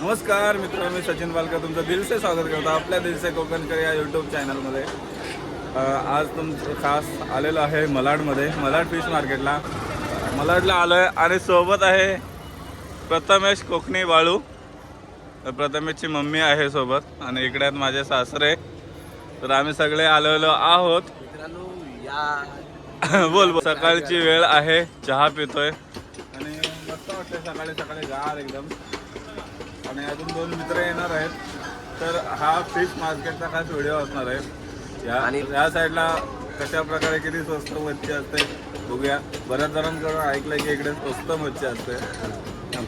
नमस्कार मित्रांनो मी सचिन बालकर तुमचं दिलसे स्वागत करतो आपल्या दिलसे कोकणकर या यूट्यूब चॅनलमध्ये आज तुमचं खास आलेलो आहे मलाडमध्ये मलाड फिश मार्केटला मलाडला आलो आहे आणि सोबत आहे प्रथमेश कोकणी वाळू. प्रथमेशची मम्मी आहे सोबत आणि इकडे आहेत माझे सासरे. तर आम्ही सगळे आलेलो आहोत. बोल बोल. सकाळची वेळ आहे चहा पितोय. आणि मस्त वाटतंय सकाळी सकाळी गार एकदम. आणि अजून दोन मित्र येणार आहेत. तर हा फिश मार्केटचा खास व्हिडिओ असणार आहे. या आणि- या साईडला कशा प्रकारे किती स्वस्त मच्छी असते बघूया. बऱ्याच जणांकडून ऐकलंय की इकडे स्वस्त मच्छी असते.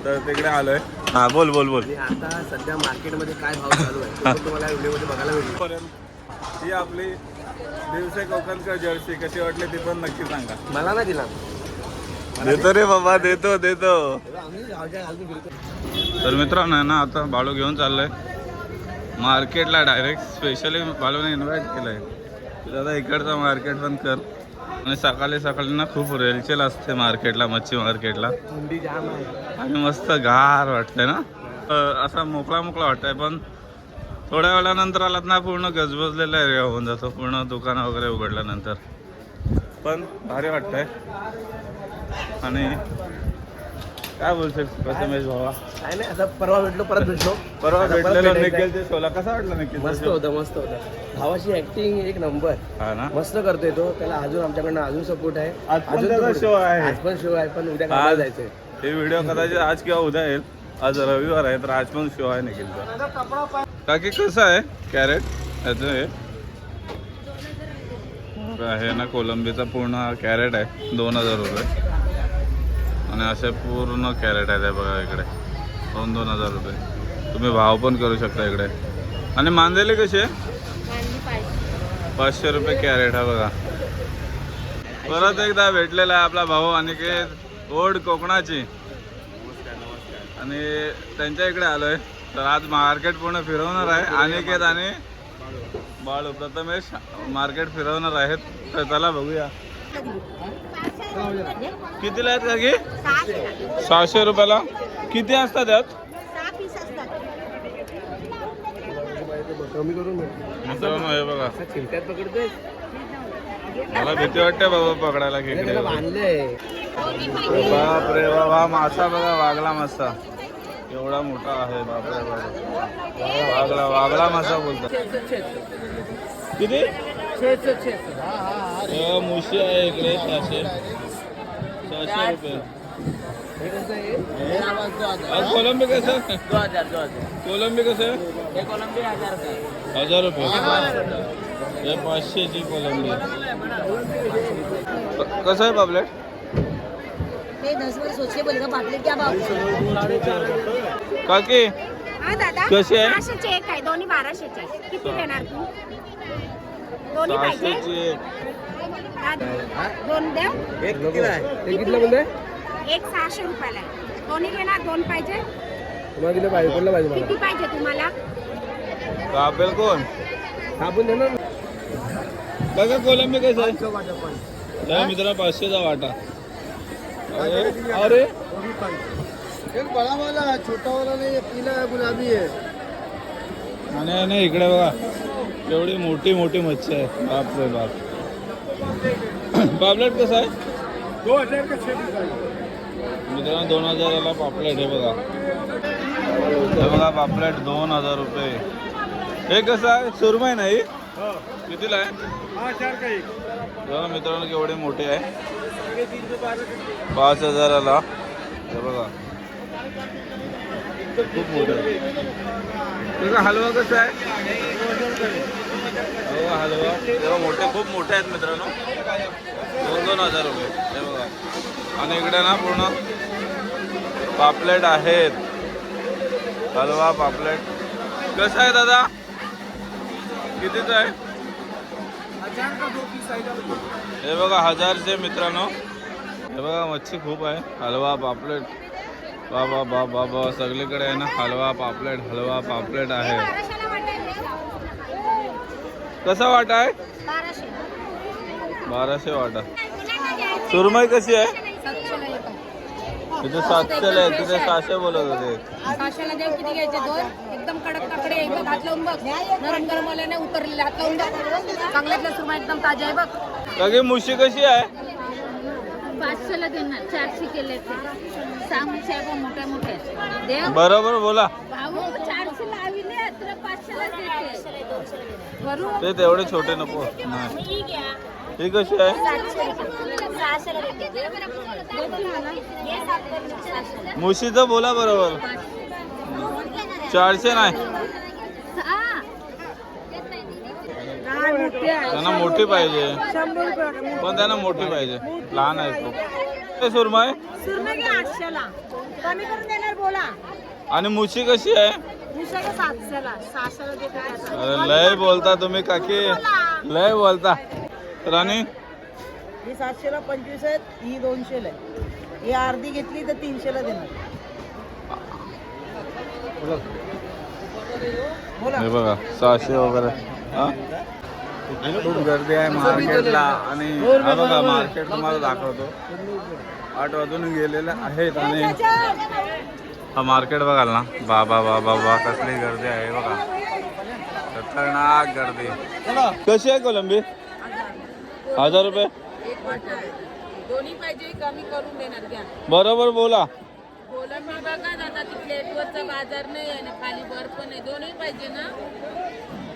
तर तिकडे आलोय. हा बोल बोल बोल. आणि आता सध्या मार्केटमध्ये काय भाव चालू आहे ते पण तुम्हाला व्हिडिओमध्ये बघायला मिळेल पर्यंत ही आपली दिवसे कोकणकर जर्सी कशी वाटली ती पण नक्की सांगा. मला ना दिला. देतो रे बाबा देतो देतो. आम्ही गावच्या घालून फिरतो. तर मित्रांनो आहे ना आता बाळू घेऊन चाललोय. मार्केटला डायरेक्ट स्पेशली बाळूने इन्व्हाइट केलंय. की दादा इकडचं मार्केट पण कर. आणि सकाळी सकाळी ना खूप रेलचेल असते मार्केटला मच्छी मार्केटला. आहे. आणि मस्त गार वाटतंय ना. असा मोकळा मोकळा वाटतंय पण थोड्या वेळानंतर आलात ना पूर्ण गजबजलेला एरिया होऊन जातो. पूर्ण दुकानं वगैरे उघडल्यानंतर. पण भारी वाटतंय. आणि काय बोलशील? प्रथमेश भावा काय नाही आता परवा भेटलो परत भेटलो. परवा भेटलेलो. निखिल ते शोला कसा वाटला निखिल मस्त होतं मस्त होतं. भावाची ऍक्टिंग एक नंबर हा ना? मस्त करतोय तो. त्याला अजून आमच्याकडनं अजून सपोर्ट आहे. आज पण अजून त्याचा तो show आहे. आज पण शो आहे. पण उद्या कामाला आज जायचंय. हे व्हिडिओ कदाचित आज किंवा उद्या येईल. आज रविवार आहे तर आज पण शो आहे निखिलचा. काकी कसं आहे? कॅरेट याचं हे? आहे ना कोलंबीचा पूर्ण कॅरेट आहे. दोन हजार रुपये. आणि असे पूर्ण कॅरेट आहे बघा इकडे. दोन दोन हजार रुपये. तुम्ही भाव पण करू शकता इकडे. आणि मांदेली कशी आहे? पाचशे. रुपये कॅरेट आहे बघा. परत एकदा भेटलेला आहे आपला भाऊ अनिकेत ओढ कोकणाची. आणि त्यांच्या इकडे आलोय. तर आज मार्केट पूर्ण फिरवणार आहे. अनिकेत आणि बाळू. प्रथमेश मार्केट फिरवणार आहेत. तर चला बघूया. कितीला आहेत का की सहाशे रुपयाला. किती असतात त्यात? बघा. मला भीती वाटते बाबा पकडायला बांधलंय बाप रे हा मासा बघा वागला मासा. एवढा मोठा आहे बापरे बाप वागला वागला मासा बोलतात. किती? हे मुशी आहे इकडे सहाशे. सहाशे रुपये. हे कसं आहे? आज कोलंबी कसं? कोलंबी कसं हजार रुपये. हे. पाचशेची कोलंबी क- कसं आहे पापलेट काकी हा दादा कशी आहे? दोन्ही बाराशेचे. किती देणार तू? दोन्ही पाहिजे. सहाशेची एक. दादा, दोन द्या. एक कितीला आहे? ते कितीला बोलले? एक सहाशे रुपयाला आहे. दोन्ही घेणार दोन पाहिजे. तुम्हाला किती पाहिजे? कोणला पाहिजे मला? किती पाहिजे तुम्हाला? कापेल कोण? आपण देणार बघा कोलंबी कसं आहे. या मित्रा पाचशेचा वाटा. अरे अरे. एक बडा वाला छोटा वाला नाही पीला गुलाबी आहे. आणि नाही इकडे बघा. एवढी मोठी मोठी मच्छी आहे. बाप रे बाप. पापलेट कसं आहे? हजार मित्रांनो दोन हजाराला पापलेट हे बघा. हे बघा पापलेट दोन हजार रुपये. हे कसं आहे? सुरमय नाही कितीला आहे? बघा मित्रांनो केवढे मोठे आहे. पाच हजाराला. हे बघा. खूप मोठं आहे. त्याचा हलवा कसा आहे? हो, तेव्हा मोठे खूप मोठे आहेत मित्रांनो. दोन दोन हजार रुपये. हे बघा. आणि इकडे ना पूर्ण पापलेट आहेत. हलवा पापलेट. कसं आहे दादा? कितीच आहे? हे बघा हजारचे मित्रांनो. हे बघा मच्छी खूप आहे. हलवा पापलेट. बाबा बा बाबा सगळीकडे आहे ना. हलवा पापलेट हलवा पापलेट आहे. कसा वाटा आहे? बाराशे. वाटा. सुरमई कशी आहे? इथे सातशेला आहे तिथे सहाशे बोलत होते. सहाशेला देव किती घ्यायचे? दोन. एकदम कडक काकडे आहे. बघ हात लावून बघ. नरम गरम आले नाही उतरलेले हात लावून बघ. चांगल्यातल्या सुरमा एकदम ताजा आहे बघ. काकी मुशी कशी आहे? पाचशेला देणार. चारशे केले ते. सहा मुशी आहे पण मोठ्या मोठ्या. देव. बरोबर बोला. भाऊ चारशे लाविले तुला पाचशेला देते. ते तेवढे छोटे नको. नाही ही कशी आहे? मुशीचं बोला बरोबर. चारशे नाही. त्यांना मोठी पाहिजे. पण त्यांना मोठी पाहिजे. लहान आहे खूप ते सुरमई. सुरमे घे आठशेला. कमी करून देणार बोला. आणि मुशी कशी आहे? लय बोलता तुम्ही काकी. लय बोलता. राणी? ही सातशेला पंचवीस आहेत ही दोनशेला आहे. ही अर्धी घेतली तर तीनशेला देणार. बोला. हे बघा सहाशे वगैरे. हा? खूप गर्दी आहे मार्केटला आणि हा बघा मार्केट तुम्हाला दाखवतो. आठ वाजून गेलेले आहेत आणि हा मार्केट बघाल ना. बाबा बाबा बा कसली गर्दी आहे बघा. खतरनाक गर्दी. कशी आहे कोलंबी? हजार रुपये. दोन्ही पाहिजे कमी करून देणार. घ्या. बरोबर बोला. कोलंबी बघा दादा ती प्लेटवरचा बाजार नाही आहे ना खाली बर्फ नाही. दोन्ही पाहिजे ना.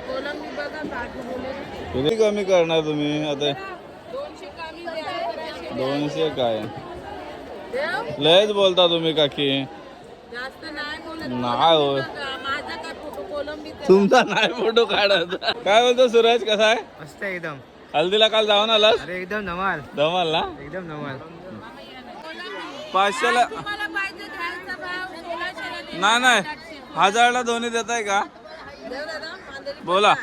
कोलंबी बघा साठ बोले. किती कमी करणार तुम्ही आता? दोनशे कमी द्या. दोनशे काय? लयच बोलता तुम्ही काकी. नाही बोलत. नाही हो बघा, माझा काय फोटो कोलंबी तुमचा नाही फोटो काढत. काय बोलतो सूरज कसा आहे? मस्त एकदम. हल्दीला काल जाऊन आलास? अरे एकदम नमाल धमाल ना? एकदम नमाल पाचशेला. नाही नाही. हजारला दोन्ही देत आहे का? देव दादा मांदेली बोला.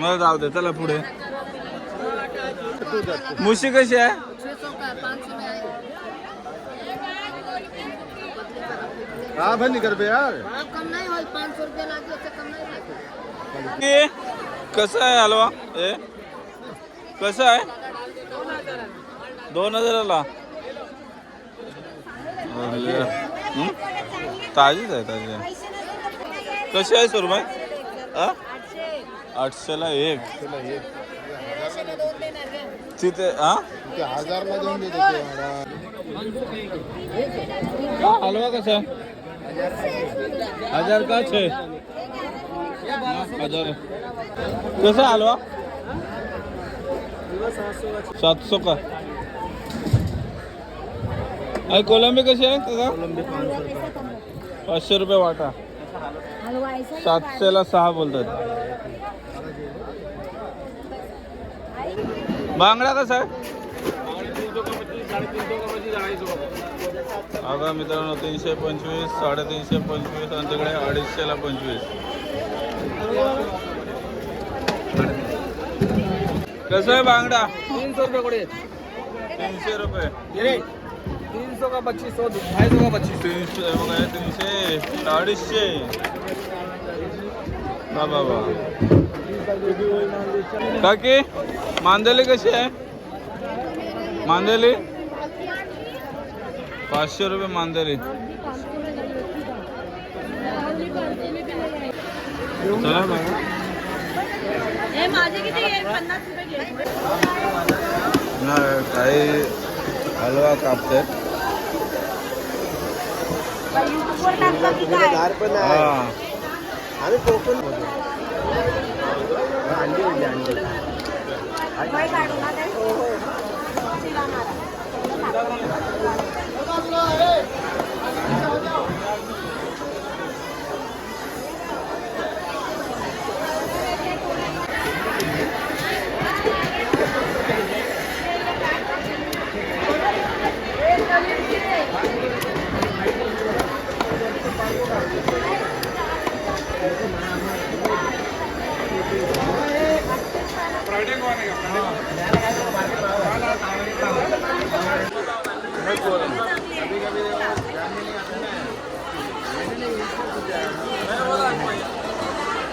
मग जाऊ दे चला पुढे. मुशी कशी आहे? हाँ बंद कर बे यार? ए, कसं आहे हलवा? ए? कसं आहे? दोन हजाराला? हं? ताजीच आहे ताजी आहे. कशी आहे सुरमई? आ? आठशेला एक. तिथे हा हजार ला देऊन देतो हा, हलवा कसा आहे? हजार का छे? हजार. कसा आहे हलवा? सातशे का? आणि कोलंबी कशी आहे त्याचा पाचशे रुपये वाटा. सातशेला सहा बोलतात. बांगडा कसा आहे? अगं मित्रांनो तीनशे पंचवीस साडेतीनशे पंचवीस आणि तिकडे अडीचशेला पंचवीस. कसं आहे बांगडा? तीन सौ रुपये कोड़े तीनशे रुपये. ये तीन सौ का पच्चीस? सौ ढाई सौ का पच्चीस? तीनशे बघा हे तीनशे अडीचशे. बा बा बा काकी मांदेली कशी आहे? मांदेली? पाचशे रुपये मांदेली चला. नाही काही हलवा कापते हा. कोकण अंडी अंडी 頑張ってください!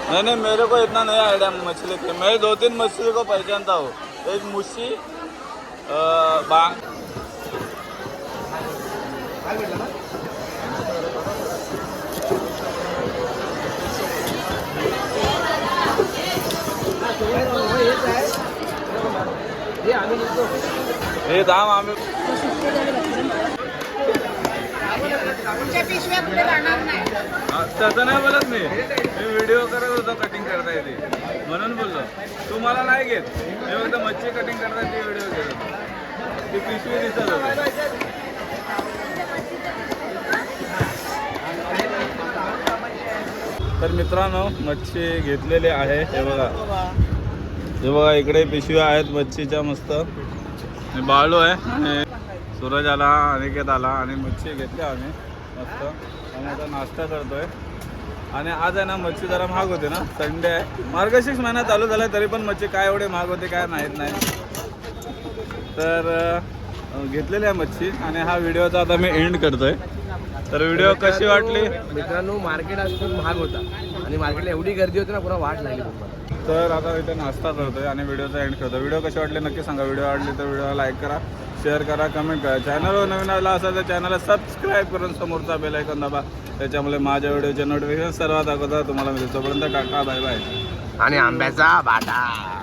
नहीं नहीं मेरे को इतना नहीं आइडिया मछली के। मैं दो तीन मछली को पहचानता हूँ। एक मुशी अ, बांग। हे दाम आम्ही तुमच्या पिशव्या कुठे जाणार नाही? तसं नाही बोलत मी. मी व्हिडिओ करत होतो कटिंग करता येते. म्हणून बोललो. तू मला नाही घेत. मी फक्त मच्छी कटिंग करता येते व्हिडिओ घेत होतो. ती पिशवी दिसत होती. तर मित्रांनो मच्छी घेतलेली आहे. हे बघा. हे बघा इकडे पिशव्या आहेत मच्छीच्या मस्त. बाळू आहे. सूरज आला अनिकेत आला आणि मच्छी घेतली आम्ही. मस्त. आणि आता नाश्ता करतोय. आणि आज आहे ना मच्छी जरा महाग होते ना. संडे आहे. मार्गशीर्ष महिना चालू झाला तरी पण मच्छी काय एवढे महाग होते काय माहीत नाही. तर घेतलेली आहे मच्छी. आणि हा व्हिडिओचा आता मी एंड करतोय. तर व्हिडिओ कशी वाटली? मित्रांनो मार्केट आज खूप महाग होता. आणि मार्केटला एवढी गर्दी होती ना पुन्हा वाट लागली तर आता इथे नाश्ता करतोय आणि व्हिडिओचा एंड करतो व्हिडिओ कसे वाटले नक्की सांगा. व्हिडिओ आवडली तर व्हिडिओला लाईक करा. शेअर करा कमेंट करा. चॅनलवर नवीन आला असाल तर चॅनलला सबस्क्राईब करून समोरचा बेल ऐकून दाबा. त्याच्यामुळे माझ्या व्हिडिओचे नोटिफिकेशन सर्वात अगोदर तुम्हाला मिळेल. तोपर्यंत काका बाय बाय आणि आंब्याचा बाटा.